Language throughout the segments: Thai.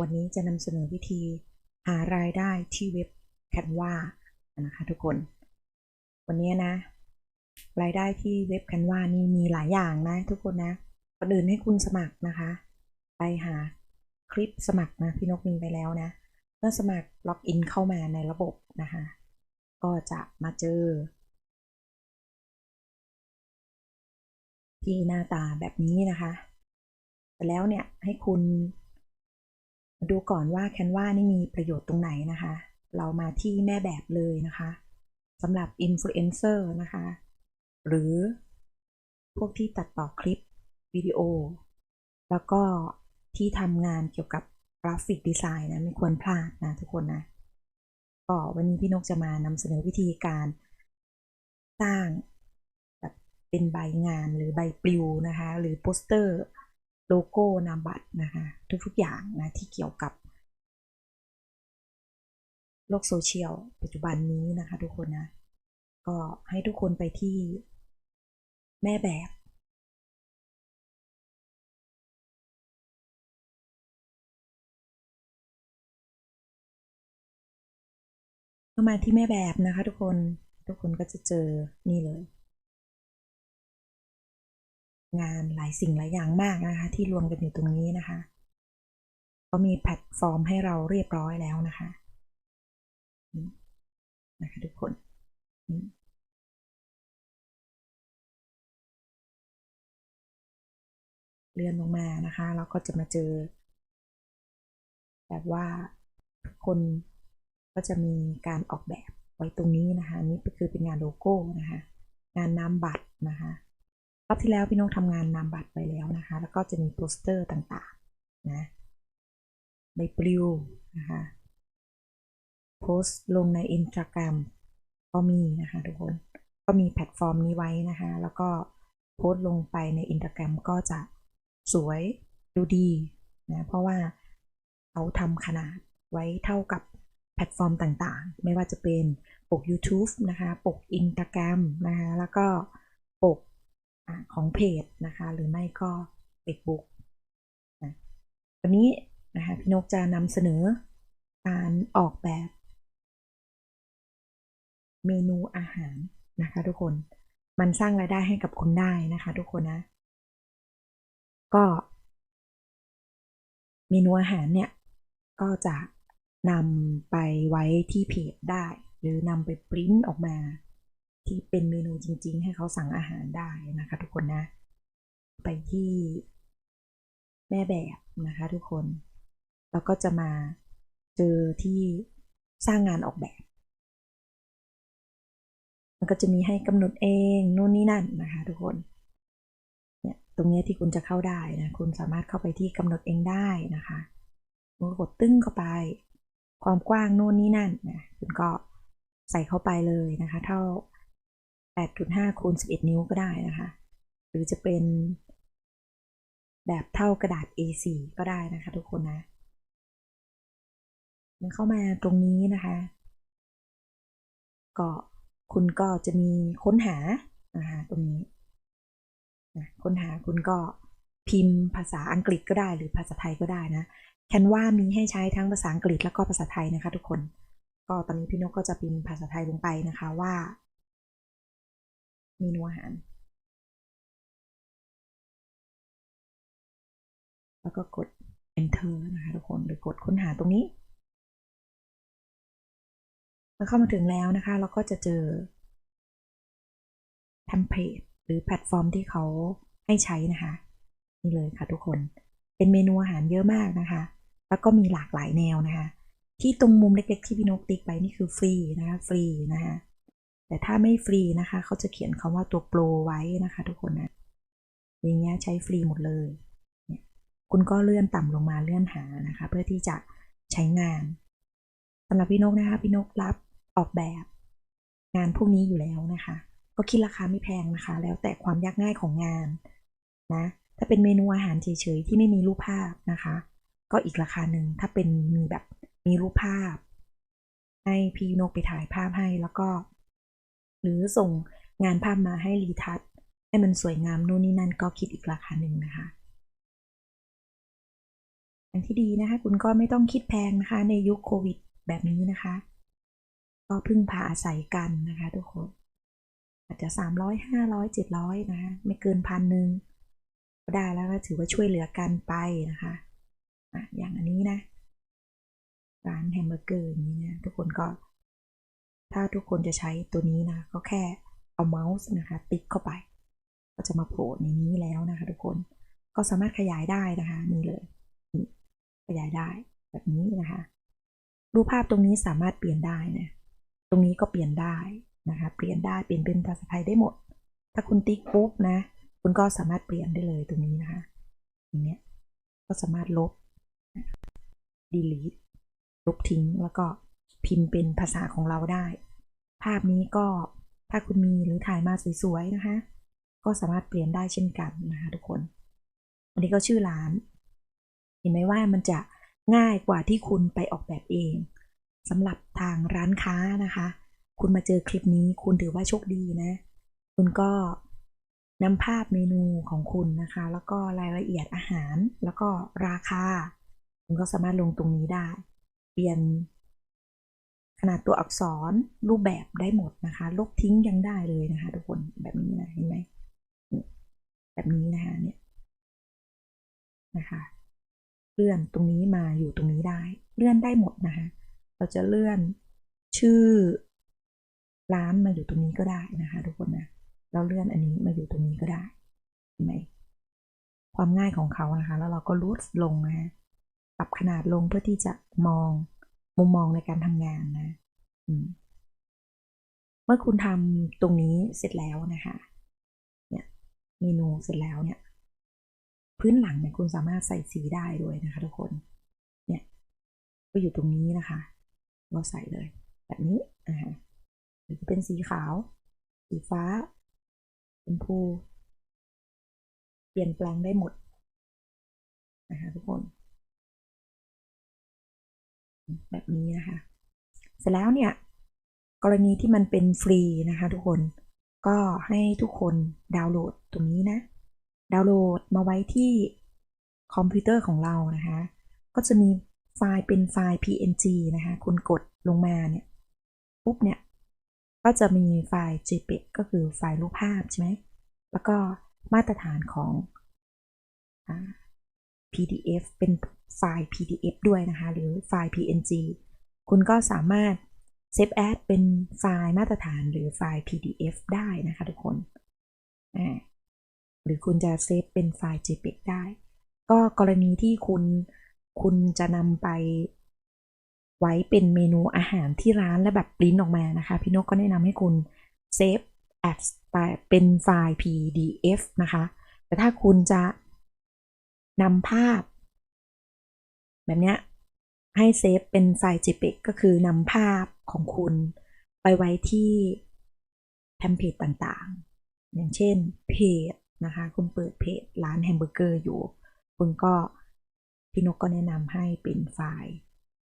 วันนี้จะนำเสนอวิธีหารายได้ที่เว็บ Canva นะคะทุกคน วันนี้นะ รายได้ที่เว็บ Canva นี่มีหลายอย่างนะทุกคนนะก่อนอื่นให้คุณสมัครนะคะ ไปหาคลิปสมัครนะพี่นกมีไปแล้วนะ เมื่อสมัครล็อกอินเข้ามาในระบบนะคะ ก็จะมาเจอ ที่หน้าตาแบบนี้นะคะแต่แล้วเนี่ยให้คุณ ดูก่อนว่า Canva นี่มีประโยชน์ตรงไหนนะคะ เรามาที่แม่แบบเลยนะคะสำหรับอินฟลูเอนเซอร์นะคะ หรือพวกที่ตัดต่อคลิปวิดีโอ แล้วก็ที่ทำงานเกี่ยวกับกราฟิกดีไซน์นะไม่ควรพลาดนะทุกคนนะก็วันนี้พี่นกจะมานำเสนอวิธีการสร้างแบบเป็นใบงานหรือใบปลิวนะคะ หรือโปสเตอร์ โลโก้นามบัตรนะคะทุกๆอย่างนะที่เกี่ยวกับ โลกโซเชียลปัจจุบันนี้นะคะทุกคนนะก็ให้ทุกคนไปที่แม่แบบเข้ามาที่แม่แบบนะคะทุกคนทุกคนก็จะเจอนี่เลย งานหลายสิ่งหลายอย่างมากนะคะ ที่รวมกันอยู่ตรงนี้นะคะก็มีแพลตฟอร์มให้เราเรียบร้อยแล้วนะคะนี่นะคะทุกคนนี่เลื่อนลงมานะคะเราก็จะมาเจอ แบบว่าทุกคนก็จะมีการออกแบบไว้ตรงนี้นะคะอันนี่คือเป็นงานโลโก้นะคะ งานนามบัตรนะคะ รอบที่แล้วพี่นกทำงานนามบัตรไปแล้วนะคะ แล้วก็จะมีโปสเตอร์ต่างๆนะใบปลิวนะคะโพสต์ลงในอินสตาแกรมก็มีนะคะทุกคนก็มีแพลตฟอร์มนี้ไว้นะคะ แล้วก็โพสต์ลงไปในอินสตาแกรมก็จะสวยดูดีนะเพราะว่าเขาทำขนาดไว้เท่ากับแพลตฟอร์มต่างๆ ไม่ว่าจะเป็นปก YouTube นะคะ ปก Instagram นะคะ แล้วก็ปก ของเพจนะคะ หรือไม่ก็ Facebook นะวันนี้นะคะพี่นกจะนำเสนอการออกแบบ เมนูอาหารนะคะ ทุกคนมันสร้างรายได้ให้กับคุณได้นะคะ ทุกคนนะ ก็ เมนูอาหารเนี่ย ก็จะนำไปไว้ที่เพจได้ หรือนำไปปริ้นออกมา ที่เป็นเมนูจริง ๆ ให้เขาสั่งอาหารได้นะคะทุกคนนะ ไปที่แม่แบบนะคะทุกคน แล้วก็จะมาเจอที่สร้างงานออกแบบ มันก็จะมีให้กำหนดเองนู่นนี่นั่นนะคะทุกคนเนี่ยตรงนี้ที่คุณจะเข้าได้นะคุณสามารถเข้าไปที่กำหนดเองได้นะคะคุณกดตึ้งเข้าไป ความกว้างนู่นนี่นั่นนะคุณก็ใส่เข้าไปเลยนะคะ เท่า 8.5คูณ11 นิ้วก็ได้นะคะ หรือจะเป็นแบบเท่ากระดาษ A4 ก็ได้นะคะทุกคนนะมันเข้ามาตรงนี้นะคะ ก็คุณก็จะมีค้นหานะคะตรงนี้นะค้นหาคุณก็พิมพ์ภาษาอังกฤษก็ได้หรือภาษาไทยก็ได้นะแคนวามีให้ใช้ทั้งภาษาอังกฤษแล้วก็ภาษาไทยนะคะ ทุกคน ก็ตอนนี้พี่นกก็จะพิมพ์ภาษาไทยลงไปนะคะว่า เมนูอาหาร แล้วก็กด enter นะคะทุกคนหรือกดค้นหาตรงนี้เมื่อเข้ามาถึงแล้วนะคะ เราก็จะเจอเทมเพลตหรือแพลตฟอร์มที่เขาให้ใช้นะคะ นี่เลยค่ะทุกคนเป็นเมนูอาหารเยอะมากนะคะ แล้วก็มีหลากหลายแนวนะคะ ที่ตรงมุมเล็กๆที่พี่นกติ๊กไปนี่คือฟรีนะคะ ฟรีนะคะ แต่ถ้าไม่ฟรีนะคะ เขาจะเขียนคำว่าตัวโปรไว้นะคะ ทุกคนนะอย่างเงี้ยใช้ฟรีหมดเลยเนี่ยคุณก็เลื่อนต่ำลงมาเลื่อนหานะคะ เพื่อที่จะใช้งานสำหรับพี่นกนะคะพี่นกรับออกแบบ งานพวกนี้อยู่แล้วนะคะ ก็คิดราคาไม่แพงนะคะ แล้วแต่ความยากง่ายของงานนะถ้าเป็นเมนูอาหารเฉยๆที่ไม่มีรูปภาพนะคะ ก็อีกราคาหนึ่งถ้าเป็นมีแบบมีรูปภาพ ให้พี่นกไปถ่ายภาพให้แล้วก็ หรือส่งงานภาพมาให้รีทัชให้มันสวยงามนู่นนี่นั่นก็คิดอีกราคาหนึ่งนะคะอย่างที่ดีนะคะคุณก็ไม่ต้องคิดแพงนะคะ ในยุคโควิดแบบนี้นะคะ ก็พึ่งพาอาศัยกันนะคะทุกคน อาจจะสามร้อยห้าร้อยเจ็ดร้อยนะะไม่เกินพันหนึ่งก็ได้แล้วก็ถือว่าช่วยเหลือกันไปนะคะอะอย่างอันนี้นะ ร้านแฮมเบอร์เกอร์อย่างนี้นะทุกคนก็ ถ้าทุกคนจะใช้ตัวนี้นะ ก็แค่เอาเมาส์นะคะ ติ๊กเข้าไป ก็จะมาโผล่ในนี้แล้วนะคะ ทุกคน ก็สามารถขยายได้นะคะ นี่เลย ขยายได้แบบนี้นะคะ รูปภาพตรงนี้สามารถเปลี่ยนได้นะ ตรงนี้ก็เปลี่ยนได้นะคะ เปลี่ยนได้ เปลี่ยนเป็นภาษาไทยได้หมด ถ้าคุณติ๊กปุ๊บนะ คุณก็สามารถเปลี่ยนได้เลยตรงนี้นะคะอย่างเนี้ย ก็สามารถลบ delete ลบทิ้งแล้วก็พิมพ์เป็นภาษาของเราได้ ภาพนี้ก็ถ้าคุณมีหรือถ่ายมาสวยๆนะคะ ก็สามารถเปลี่ยนได้เช่นกันนะคะทุกคน อันนี้ก็ชื่อร้าน เห็นไหมว่ามันจะง่ายกว่าที่คุณไปออกแบบเองสำหรับทางร้านค้านะคะ คุณมาเจอคลิปนี้คุณถือว่าโชคดีนะ คุณก็นำภาพเมนูของคุณนะคะ แล้วก็รายละเอียดอาหาร แล้วก็ราคา คุณก็สามารถลงตรงนี้ได้ เปลี่ยน ขนาดตัวอักษรรูปแบบได้หมดนะคะ ลบทิ้งยังได้เลยนะคะ ทุกคนแบบนี้นะเห็นไหมแบบนี้นะคะเนี่ยนะคะเลื่อนตรงนี้มาอยู่ตรงนี้ได้ เลื่อนได้หมดนะคะ เราจะเลื่อนชื่อร้านมาอยู่ตรงนี้ก็ได้นะคะ ทุกคนนะเราเลื่อนอันนี้มาอยู่ตรงนี้ก็ได้เห็นไหมความง่ายของเขานะคะ แล้วเราก็รูดลงนะปรับขนาดลงเพื่อที่จะมอง มุมมองในการทำงานนะมเมื่อคุณทำตรงนี้เสร็จแล้วนะคะเนี่ยเมนูเสร็จแล้วเนี่ย พื้นหลังเนี่ยคุณสามารถใส่สีได้ด้วยนะคะทุกคน เนี่ย ก็อยู่ตรงนี้นะคะ เราใส่เลย แบบนี้นะคะหรือจะเป็นสีขาว สีฟ้าชมพูเปลี่ยนแปลงได้หมดนะคะทุกคน แบบนี้นะคะ เสร็จแล้วเนี่ย กรณีที่มันเป็นฟรีนะคะทุกคน ก็ให้ทุกคนดาวน์โหลดตรงนี้นะ ดาวน์โหลดมาไว้ที่คอมพิวเตอร์ของเรานะคะ ก็จะมีไฟล์เป็นไฟล์ png นะคะ คุณกดลงมาเนี่ย ปุ๊บเนี่ย ก็จะมีไฟล์ jpeg ก็คือไฟล์รูปภาพใช่ไหม แล้วก็มาตรฐานของ PDF เป็น ไฟล์ PDF ด้วยนะคะ หรือไฟล์ PNG คุณก็สามารถ Save as เป็นไฟล์มาตรฐานหรือไฟล์ PDF ได้นะคะทุกคน หรือคุณจะเซฟเป็นไฟล์ JPEG ได้ ก็กรณีที่คุณคุณจะนำไปไว้เป็นเมนูอาหารที่ร้านและแบบปริ้นออกมานะคะ พี่นกก็แนะนำให้คุณเซฟ as ไปเป็นไฟล์ PDF นะคะ แต่ถ้าคุณจะนำภาพ แบบเนี้ยให้เซฟเป็นไฟล์ JPEG ก็คือนำภาพของคุณไปไว้ที่เทมเพลตต่างๆ อย่างเช่นเพจนะคะ คุณเปิดเพจร้านแฮมเบอร์เกอร์อยู่ คุณก็พี่นกก็แนะนำให้เป็นไฟล์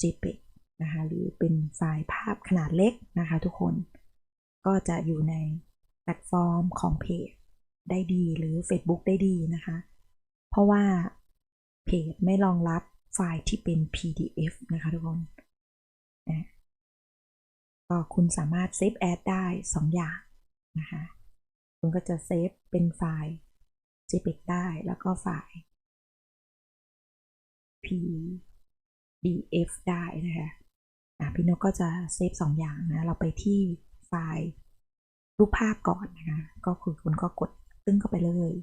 JPEG นะคะหรือเป็นไฟล์ภาพขนาดเล็กนะคะทุกคนก็จะอยู่ในแพลตฟอร์มของเพจได้ดีหรือ Facebook ได้ดีนะคะ เพราะว่าเพจไม่รองรับ ไฟล์ที่เป็น PDF นะคะทุกคนนะก็คุณสามารถเซฟแอดได้ 2 อย่างนะคะคุณก็จะเซฟเป็นไฟล์ JPEG ได้แล้วก็ไฟล์ PDF ได้นะคะะพี่นกก็จะเซฟ2อย่างนะ เราไปที่ไฟล์รูปภาพก่อนนะคะ ก็คือคุณก็กดตึ้งเข้าไปเลย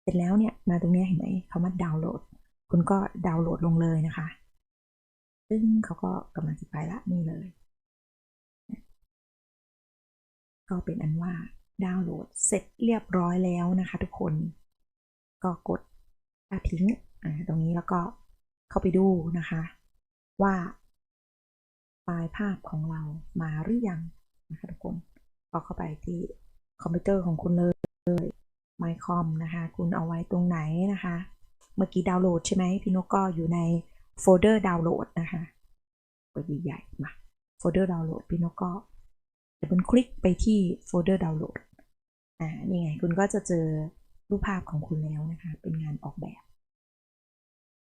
เสร็จแล้วเนี่ย มาตรงนี้เห็นไหมเขามาดาวน์โหลด คุณก็ดาวน์โหลดลงเลยนะคะ ซึ่งเขาก็กำลังจะไปละนี่เลย ก็เป็นอันว่าดาวน์โหลดเสร็จเรียบร้อยแล้วนะคะ ทุกคน ก็กดทิ้งตรงนี้แล้วก็เข้าไปดูนะคะ ว่าไฟล์ภาพของเรามาหรือยังนะคะทุกคนก็เข้าไปที่คอมพิวเตอร์ของคุณเลย mycom นะคะ คุณเอาไว้ตรงไหนนะคะ เมื่อกี้ดาวน์โหลดใช่ไหมพี่นกก็อยู่ในโฟลเดอร์ดาวน์โหลดนะคะตัวใหญ่ๆมาโฟลเดอร์ดาวน์โหลดพี่นกก็จะเป็นคลิกไปที่โฟลเดอร์ดาวน์โหลดอ่านี่ไงคุณก็จะเจอรูปภาพของคุณแล้วนะคะ เป็นงานออกแบบ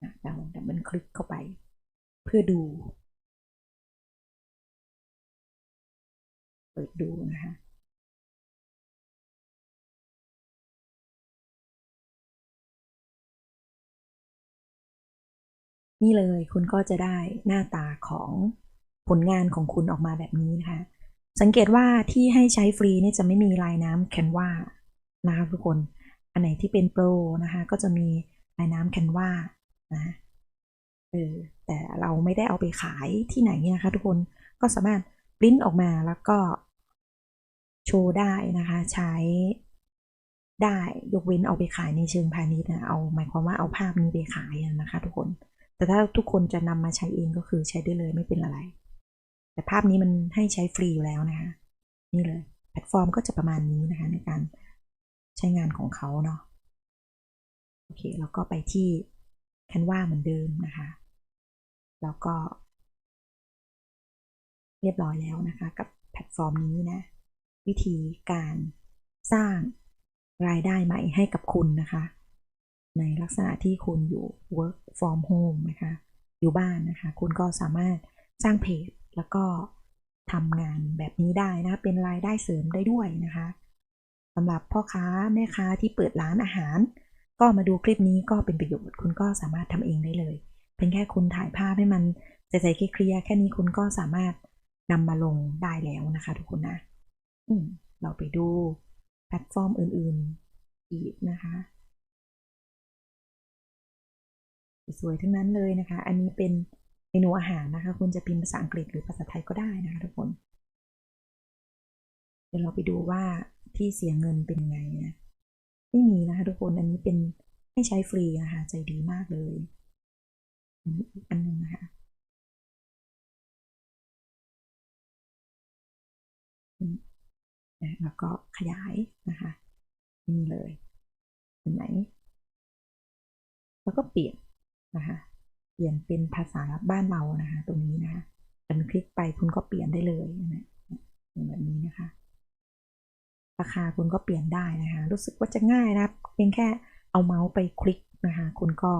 อะเราดับเบิลคลิกเข้าไป เพื่อดู เปิดดูนะคะ นี่เลยคุณก็จะได้หน้าตาของผลงานของคุณออกมาแบบนี้นะคะ สังเกตว่าที่ให้ใช้ฟรีนี่จะไม่มีลายน้ำแคนวานะคะทุกคน อันไหนที่เป็นโปรนะคะ ก็จะมีลายน้ำแคนวานะเออแต่เราไม่ได้เอาไปขายที่ไหนนะคะ ทุกคนก็สามารถปริ้นออกมาแล้วก็โชว์ได้นะคะ ใช้ได้ยกเว้นเอาไปขายในเชิงพาณิชย์นะเอาหมายความว่าเอาภาพนี้ไปขายนะคะ ทุกคน แต่ถ้าทุกคนจะนำมาใช้เองก็คือใช้ได้เลยไม่เป็นอะไร แต่ภาพนี้มันให้ใช้ฟรีอยู่แล้วนะคะ นี่เลย แพลตฟอร์มก็จะประมาณนี้นะคะในการใช้งานของเขาเนาะโอเคแล้วก็ไปที่ Canva เหมือนเดิมนะคะ แล้วก็ เรียบร้อยแล้วนะคะ กับแพลตฟอร์มนี้นะ วิธีการสร้างรายได้ใหม่ให้กับคุณนะคะ ในลักษณะที่คุณอยู่ work from home นะคะ อยู่บ้านนะคะ คุณก็สามารถสร้างเพจแล้วก็ทำงานแบบนี้ได้นะ เป็นรายได้เสริมได้ด้วยนะคะสำหรับพ่อค้าแม่ค้าที่เปิดร้านอาหาร ก็มาดูคลิปนี้ก็เป็นประโยชน์ คุณก็สามารถทำเองได้เลย เป็นแค่คุณถ่ายภาพให้มันใสๆเคลียร์แค่นี้คุณก็สามารถนำมาลงได้แล้วนะคะ ทุกคนนะอืมเราไปดูแพลตฟอร์มอื่น ๆ อีกนะคะ สวยๆทั้งนั้นเลยนะคะ อันนี้เป็นเมนูอาหารนะคะ คุณจะพิมพ์ภาษาอังกฤษหรือภาษาไทยก็ได้นะคะทุกคน เดี๋ยวเราไปดูว่าที่เสียเงินเป็นยังไงนะไม่มีนะคะทุกคน อันนี้เป็นให้ใช้ฟรีนะคะใจดีมากเลยอันนี้อีกอันนึงนะคะอืมนะแล้วก็ขยายนะคะนี่เลยเห็นไหมแล้วก็เปลี่ยน นะคะเปลี่ยนเป็นภาษาบ้านเรานะคะ ตรงนี้นะคะดันคลิกไปคุณก็เปลี่ยนได้เลยนะเป็นแบบนี้นะคะ ราคาคุณก็เปลี่ยนได้นะคะ รู้สึกว่าจะง่ายนะเพียงแค่เอาเมาส์ไปคลิกนะคะ คุณก็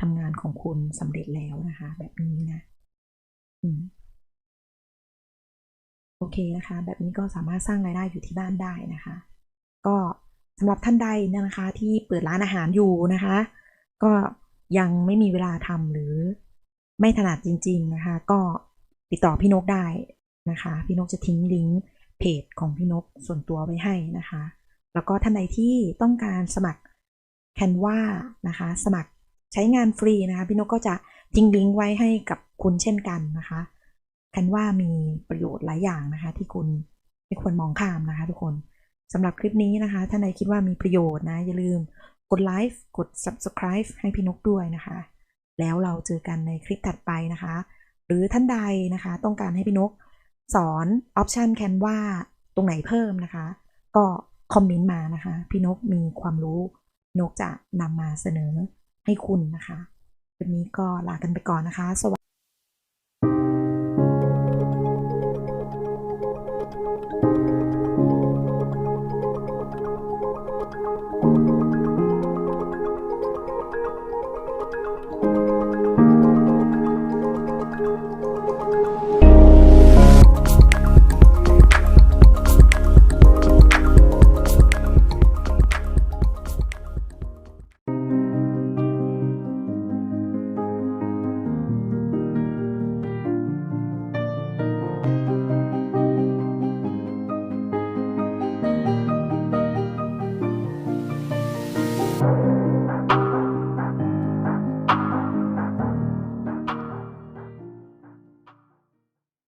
ทำงานของคุณสำเร็จแล้วนะคะ แบบนี้นะอืมโอเคนะคะ แบบนี้ก็สามารถสร้างรายได้อยู่ที่บ้านได้นะคะ ก็สำหรับท่านใดนะคะ ที่เปิดร้านอาหารอยู่นะคะ ก็ ยังไม่มีเวลาทำหรือไม่ถนัดจริง ๆนะคะ ก็ติดต่อพี่นกได้นะคะ พี่นกจะทิ้งลิงก์เพจของพี่นกส่วนตัวไว้ให้นะคะ แล้วก็ท่านใดที่ต้องการสมัคร Canva นะคะ สมัครใช้งานฟรีนะคะพี่นกก็จะทิ้งลิงก์ไว้ให้กับคุณเช่นกันนะคะ Canva มีประโยชน์หลายอย่างนะคะ ที่คุณไม่ควรมองข้ามนะคะ ทุกคนสำหรับคลิปนี้นะคะท่านใดคิดว่ามีประโยชน์นะอย่าลืม กดไลค์กด subscribe ให้พี่นกด้วยนะคะ แล้วเราเจอกันในคลิปถัดไปนะคะ หรือท่านใดนะคะ ต้องการให้พี่นกสอนออปชันแคนวาตรงไหนเพิ่มนะคะ ก็คอมเมนต์มานะคะ พี่นกมีความรู้นกจะนำมาเสนอให้คุณนะคะวันนี้ก็ลากันไปก่อนนะคะ สวัสดี